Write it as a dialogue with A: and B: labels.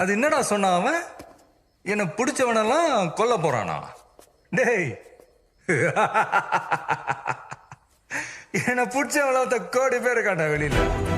A: அது என்னடா சொன்னான் அவன்? என்னை பிடிச்சவனெல்லாம் கொல்ல போறானா? டேய். என்னை பிடிச்சவள கோடி பேர் காட்டா வெளியில.